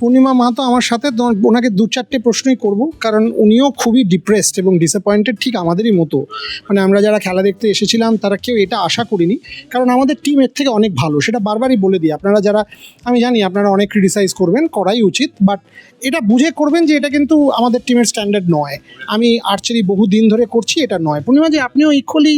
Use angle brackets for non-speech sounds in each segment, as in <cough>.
পূর্ণিমা মাহাতো আমার সাথে ওনাকে দু চারটে প্রশ্নই করব, কারণ উনিও খুবই ডিপ্রেসড এবং ডিসঅ্যাপয়েন্টেড ঠিক আমাদেরই মতো। মানে আমরা যারা খেলা দেখতে এসেছিলাম, তারা কেউ এটা আশা করিনি। কারণ আমাদের টিম এর থেকে অনেক ভালো, সেটা বারবারই বলে দিই। আপনারা যারা, আমি জানি আপনারা অনেক ক্রিটিসাইজ করবেন, করাই উচিত বাট এটা বুঝে করবেন যে এটা কিন্তু আমাদের টিমের স্ট্যান্ডার্ড নয়। আমি আর্চারি বহু দিন ধরে করছি, এটা নয়। পূর্ণিমা যে আপনিও ইকুয়ালি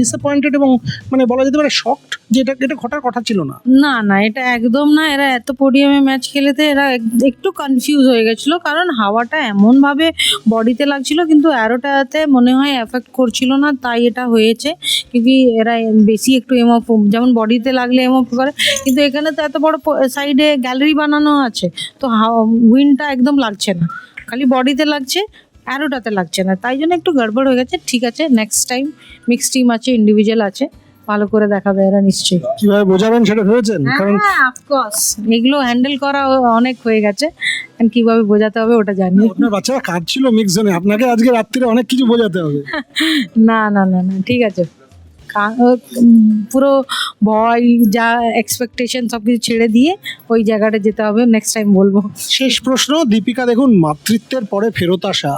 ডিসঅ্যাপয়েন্টেড এবং মানে বলা যেতে পারে শকড যে এটা এটা ঘটার কথা ছিল না। না না, এটা একদম না। এরা এত পোডিয়ামে ম্যাচ খেলেতে এরা একটু কনফিউজ হয়ে গেছিল, কারণ হাওয়াটা এমনভাবে বডিতে লাগছিল, কিন্তু অ্যারোটাতে মনে হয় এফেক্ট করছিল না, তাই এটা হয়েছে। কিন্তু এরা বেশি একটু এমপ যেমন বডিতে লাগলে এমপ করে, কিন্তু এখানে তো এত বড় সাইডে গ্যালারি বানানো আছে, তো উইন্ডটা একদম লাগছে না। খালি বডিতে লাগছে অ্যারোটাতে লাগছে না। তাই জন্য একটু গড়বড় হয়ে গেছে। ঠিক আছে নেক্সট টাইম মিক্স টিম আছে ইন্ডিভিজুয়াল আছে। ভালো করে দেখাবে এরা নিশ্চয়ই। কীভাবে বোঝাবেন সেটা ভেবেছেন? কারণ হ্যাঁ অফকোর্স এগুলো হ্যান্ডেল করা অনেক হয়ে গেছে। এখন কীভাবে বোঝাতে হবে ওটা জানি। আপনার বাচ্চারা কাঁদছিল মিক্স জোনে আপনাকে আজকে রাত্রিরে অনেক কিছু বোঝাতে হবে। <laughs> না না না না ঠিক আছে। পুরো ভয় যা এক্সপেকটেশন সব কিছু ছেড়ে দিয়ে ওই জায়গাটা যেতে হবে। নেক্সট টাইম বলব। শেষ প্রশ্ন দীপিকা দেখুন মাতৃত্বের পরে ফেরত আসা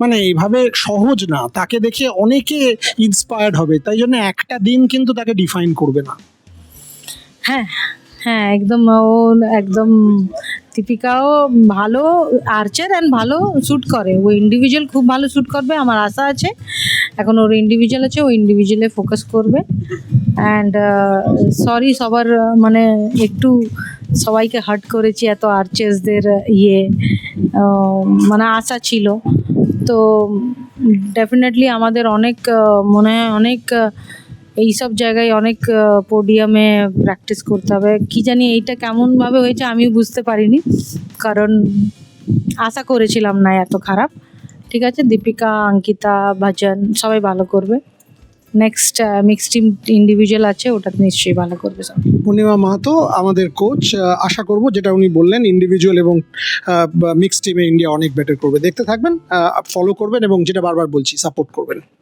মানে এইভাবে সহজ না। তাকে দেখে অনেকে ইন্সপায়ার্ড হবে তাই জন্য একটা দিন কিন্তু তাকে ডিফাইন করবে না। হ্যাঁ হ্যাঁ একদম ও একদম দীপিকাও ভালো আর্চার অ্যান্ড ভালো শ্যুট করে। ও ইন্ডিভিজুয়াল খুব ভালো শ্যুট করবে আমার আশা আছে। এখন ওর ইন্ডিভিজুয়াল আছে, ও ইন্ডিভিজুয়ালে ফোকাস করবে। অ্যান্ড সরি সবার মানে একটু সবাইকে হার্ট করেছি, এত আর্চেসদের ইয়ে মানে আশা ছিল। তো ডেফিনেটলি আমাদের অনেক মনে হয় অনেক এইসব জায়গায় অনেক পোডিয়ামে প্র্যাকটিস করতে হবে। কী জানি এইটা কেমনভাবে হয়েছে আমি বুঝতে পারিনি। কারণ আশা করেছিলাম না এত খারাপ। ঠিক আছে? দীপিকা, অঙ্কিতা, ভাজন, সবাই ভালো করবে। নেক্সট মিক্সড টিম ইন্ডিভিজুয়াল আছে, ওটা নিশ্চয়ই ভালো করবে সব। পূর্ণিমা মাহাতো, আমাদের কোচ আশা করব যেটা উনি বললেন ইন্ডিভিজুয়াল এবং মিক্সড টিমে ইন্ডিয়া অনেক বেটার করবে। দেখতে থাকবেন ফলো করবেন এবং যেটা বারবার বলছি সাপোর্ট করবেন।